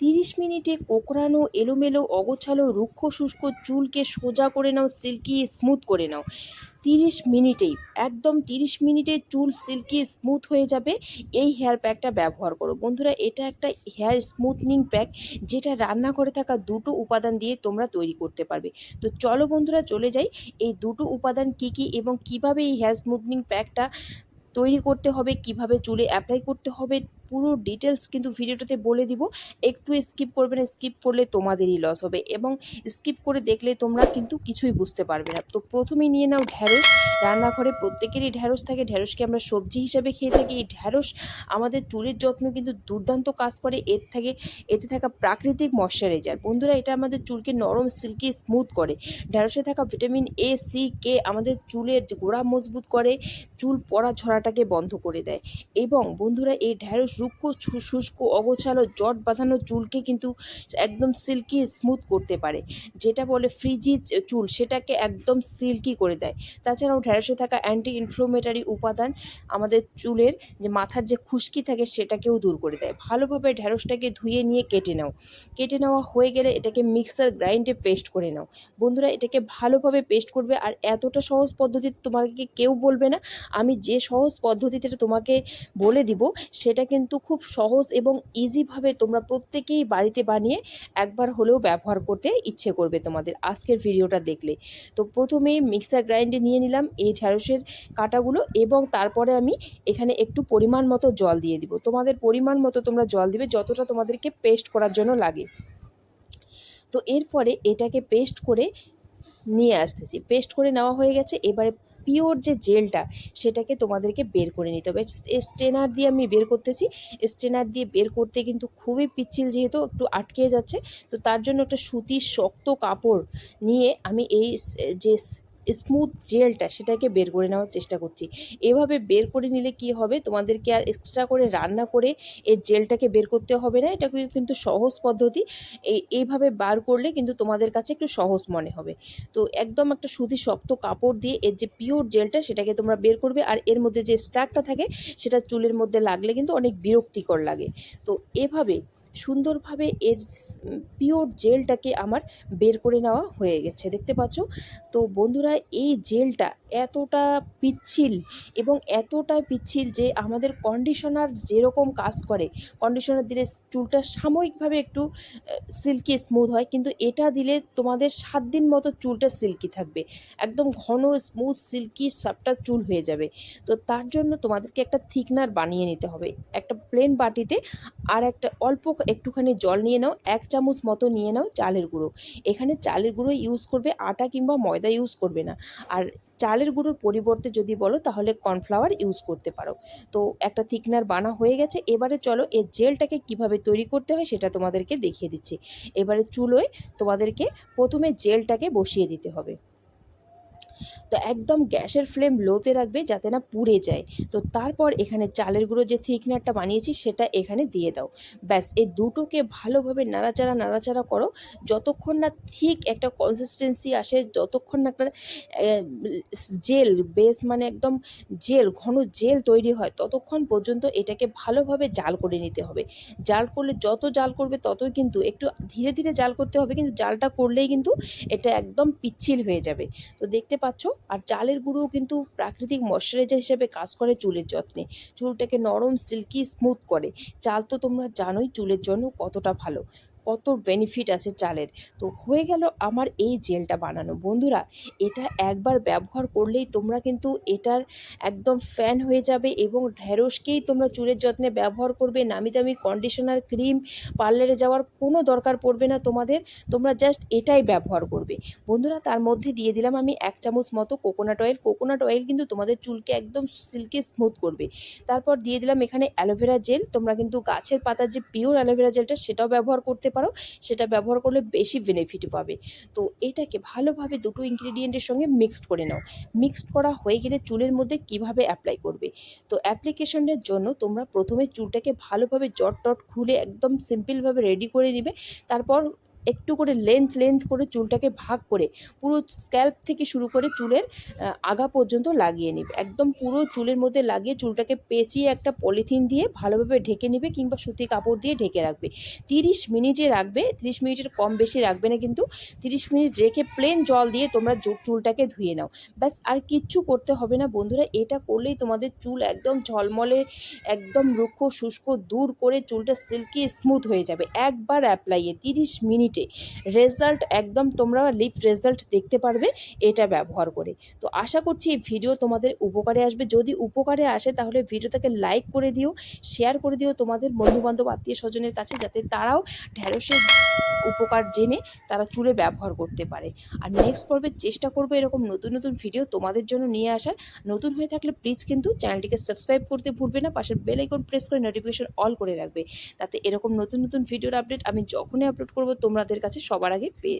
তিরিশ মিনিটে কোকড়ানো এলোমেলো, অগোছালো, রুক্ষ শুষ্ক চুলকে সোজা করে নাও, সিল্কি স্মুথ করে নাও। তিরিশ মিনিটেই, একদম তিরিশ মিনিটে চুল সিল্কি স্মুথ হয়ে যাবে, এই হেয়ার প্যাকটা ব্যবহার করো। বন্ধুরা, এটা একটা হেয়ার স্মুথনিং প্যাক, যেটা রান্নাঘরে থাকা দুটো উপাদান দিয়ে তোমরা তৈরি করতে পারবে। তো চলো বন্ধুরা, চলে যাই। এই দুটো উপাদান কি কি এবং কীভাবে এই হেয়ার স্মুথনিং প্যাকটা তৈরি করতে হবে, কীভাবে চুলে অ্যাপ্লাই করতে হবে পুরো ডিটেলস কিন্তু ভিডিওটাতে বলে দিব। একটু স্কিপ করবে না স্কিপ করলে তোমাদেরই লস হবে এবং স্কিপ করে দেখলে তোমরা কিন্তু কিছুই বুঝতে পারবে না। তো প্রথমেই নিয়ে নাও ঢ্যাঁড়স রান্নাঘরে প্রত্যেকেরই ঢ্যাঁড়স থাকে। ঢ্যাঁড়সকে আমরা সবজি হিসাবে খেয়ে থাকি। এই ঢ্যাঁড়স আমাদের চুলের যত্ন কিন্তু দুর্দান্ত কাজ করে। এর থেকে, এতে থাকা প্রাকৃতিক ময়শ্চারাইজার বন্ধুরা, এটা আমাদের চুলকে নরম সিল্কি স্মুথ করে। ঢ্যাঁড়সে থাকা ভিটামিন এ সি কে আমাদের চুলের গোড়া মজবুত করে, চুল পড়া ঝরাটাকে বন্ধ করে দেয়। এবং বন্ধুরা, এই ঢ্যাঁড়স রুক্ষ শুষ্ক, অগোছালো জট বাঁধানো চুলকে কিন্তু একদম সিল্কি স্মুথ করতে পারে। যেটা বলে ফ্রিজি চুল, সেটাকে একদম সিল্কি করে দেয়। তাছাড়াও ঢ্যাঁড়সে থাকা অ্যান্টি ইনফ্লোমেটারি উপাদান আমাদের চুলের যে মাথার যে খুশকি থাকে, সেটাকেও দূর করে দেয়। ভালোভাবে ঢ্যাঁড়সটাকে ধুয়ে নিয়ে কেটে নাও। কেটে নেওয়া হয়ে গেলে এটাকে মিক্সার গ্রাইন্ডে পেস্ট করে নাও। বন্ধুরা, এটাকে ভালোভাবে পেস্ট করবে আর এতটা সহজ পদ্ধতিতে তোমাকে কেউ বলবে না। আমি যে সহজ পদ্ধতিতে তোমাকে বলে দিব, সেটা কিন্তু খুব সহজ এবং ইজিভাবে তোমরা প্রত্যেকেই বাড়িতে বানিয়ে একবার হলেও ব্যবহার করতে ইচ্ছে করবে তোমাদের আজকের ভিডিওটা দেখলে। তো প্রথমেই মিক্সার গ্রাইন্ডে নিয়ে নিলাম এই ঢ্যাঁড়সের কাটাগুলো এবং তারপরে আমি এখানে একটু পরিমাণ মতো জল দিয়ে দিব। তোমাদের পরিমাণ মতো তোমরা জল দিবে যতটা তোমাদেরকে পেস্ট করার জন্য লাগে। তো এরপরে এটাকে পেস্ট করে নিয়ে আসতেছি। পেস্ট করে নেওয়া হয়ে গেছে, এবারে পিওর যে জেলটা, সেটাকে তোমাদেরকে বের করে নিতে হবে। স্টেনার দিয়ে আমি বের করতেছি। স্টেনার দিয়ে বের করতে কিন্তু খুবই পিচ্ছিল যেহেতু একটু আটকে যাচ্ছে। তো তার জন্য একটা সুতির শক্ত কাপড় নিয়ে আমি এই যে স্মুথ জেলটা সেটাকে বের করে নেওয়ার চেষ্টা করছি। এভাবে বের করে নিলে কি হবে? তোমাদেরকে আর এক্সট্রা করে রান্না করে এই জেলটাকে বের করতে হবে না। এটা কিন্তু সহজ পদ্ধতি। এই, এইভাবে বার করলে কিন্তু তোমাদের কাছে একটু সহজ মনে হবে। তো একদম একটা সুতি শক্ত কাপড় দিয়ে এর যে পিওর জেলটা সেটাকে তোমরা বের করবে। আর এর মধ্যে যে স্টাকটা থাকে সেটা চুলের মধ্যে লাগলে কিন্তু অনেক বিরক্তিকর লাগে। তো এভাবে সুন্দরভাবে এর পিওর জেলটাকে আমার বের করে নেওয়া হয়ে গেছে। দেখতে পাচ্ছ? তো বন্ধুরা, এই জেলটা এতটা পিচ্ছিল এবং এতটা পিচ্ছিল যে আমাদের কন্ডিশনার যেরকম কাজ করে কন্ডিশনার দিলে চুলটা সাময়িকভাবে একটু সিল্কি স্মুথ হয়, কিন্তু এটা দিলে তোমাদের সাত দিন মতো চুলটা সিল্কি থাকবে। একদম ঘন স্মুথ সিল্কি সাপটা চুল হয়ে যাবে। তো তার জন্য তোমাদেরকে একটা থিকনার বানিয়ে নিতে হবে। একটা প্লেন বাটিতে আর একটা অল্প একটুখানি জল নিয়ে নাও, এক চামচ মতো নিয়ে নাও চালের গুঁড়ো। এখানে চালের গুঁড়ো ইউজ করবে আটা কিংবা ময়দা ইউজ করবে না। আর চালের গুঁড়োর পরিবর্তে যদি বলো তাহলে কর্নফ্লাওয়ার ইউজ করতে পারো। তো একটা থিকনার বানা হয়ে গেছে, এবারে চলো এর জেলটাকে কীভাবে তৈরি করতে হয় সেটা তোমাদেরকে দেখিয়ে দিচ্ছি। এবারে চুলোয় তোমাদেরকে প্রথমে জেলটাকে বসিয়ে দিতে হবে। তো একদম গ্যাসের ফ্লেম লোতে রাখবে যাতে না পুড়ে যায়। তো তারপর এখানে চালের গুঁড়ো যে থিকনারটা বানিয়েছি সেটা এখানে দিয়ে দাও। ব্যাস, এই দুটোকে ভালোভাবে নাড়াচাড়া নাড়াচাড়া করো। যতক্ষণ না ঠিক একটা কনসিস্টেন্সি আসে, যতক্ষণ না একটা জেল বেস মানে একদম জেল ঘন জেল তৈরি হয়, ততক্ষণ পর্যন্ত এটাকে ভালোভাবে জাল করে নিতে হবে। জাল করলে যত জাল করবে ততই কিন্তু একটু ধীরে ধীরে জাল করতে হবে, কিন্তু জালটা করলেই কিন্তু এটা একদম পিচ্ছিল হয়ে যাবে। তো দেখতে পাচ্ছ। আর চালের গুঁড়োও কিন্তু প্রাকৃতিক ময়শ্চারাইজার হিসেবে কাজ করে চুলের যত্নে। চুলটাকে নরম সিল্কি স্মুথ করে। চাল তো তোমরা জানোই, চুলের জন্য কতটা ভালো। কত বেনিফিট আছে চালের। তো হয়ে গেল আমার এই জেলটা বানানো। বন্ধুরা, এটা একবার ব্যবহার করলেই তোমরা কিন্তু এটার একদম ফ্যান হয়ে যাবে এবং ঢেঁড়সকেই তোমরা চুলের যত্নে ব্যবহার করবে। নামি দামি কন্ডিশনার ক্রিম পার্লারে যাওয়ার কোনো দরকার পড়বে না তোমাদের। তোমরা জাস্ট এটাই ব্যবহার করবে। বন্ধুরা, তার মধ্যে দিয়ে দিলাম আমি এক চামচ মতো কোকোনাট অয়েল কোকোনাট অয়েল কিন্তু তোমাদের চুলকে একদম সিল্কি স্মুথ করবে। তারপর দিয়ে দিলাম এখানে অ্যালোভেরা জেল তোমরা কিন্তু গাছের পাতার যে পিওর অ্যালোভেরা জেলটা সেটাও ব্যবহার করতে পারো, সেটা ব্যবহার করলে বেশি বেনিফিট পাবে। তো এটাকে ভালোভাবে দুটো ইনগ্রিডিয়েন্টের সঙ্গে মিক্সড করে নাও। মিক্সড করা হয়ে গেলে চুলের মধ্যে কীভাবে অ্যাপ্লাই করবে? তো অ্যাপ্লিকেশনের জন্য তোমরা প্রথমে চুলটাকে ভালোভাবে জট টট খুলে একদম সিম্পলভাবে রেডি করে নিবে। তারপর একটু করে লেন্থ লেন্থ করে চুলটাকে ভাগ করে পুরো স্ক্যাল্প থেকে শুরু করে চুলের আগা পর্যন্ত লাগিয়ে নিবে। একদম পুরো চুলের মধ্যে লাগিয়ে চুলটাকে পেঁচিয়ে একটা পলিথিন দিয়ে ভালোভাবে ঢেকে নেবে কিংবা সুতি কাপড় দিয়ে ঢেকে রাখবে। তিরিশ মিনিটে রাখবে, তিরিশ মিনিটের কম বেশি রাখবে না কিন্তু তিরিশ মিনিট রেখে প্লেন জল দিয়ে তোমরা চুলটাকে ধুয়ে নাও। ব্যাস, আর কিচ্ছু করতে হবে না বন্ধুরা, এটা করলেই তোমাদের চুল একদম ঝলমলে, একদম রুক্ষ, শুষ্ক, দূর করে চুলটা সিল্কি স্মুথ হয়ে যাবে। একবার অ্যাপ্লাইয়ে তিরিশ মিনিটে রেজাল্ট একদম তোমরা লিপ রেজাল্ট দেখতে পারবে, এটা ব্যবহার করে। তো আশা করছি এই ভিডিও তোমাদের উপকারে আসবে। যদি উপকারে আসে তাহলে ভিডিওটাকে লাইক করে দিও শেয়ার করে দিও তোমাদের বন্ধুবান্ধব, আত্মীয় স্বজনের কাছে, যাতে তারাও ঢ্যাঁড়সের উপকার জেনে তারা চুলে ব্যবহার করতে পারে। আর নেক্সট পর্বে চেষ্টা করব এরকম নতুন নতুন ভিডিও তোমাদের জন্য নিয়ে আসার। নতুন হয়ে থাকলে প্লিজ কিন্তু চ্যানেলটিকে সাবস্ক্রাইব করতে ভুলবে না। পাশের বেল আইকন প্রেস করে নোটিফিকেশন অল করে রাখবে। তাতে এরকম নতুন নতুন ভিডিওর আপডেট আমি যখনই আপলোড করব তোমাদের কাছে সবার আগে পেয়ে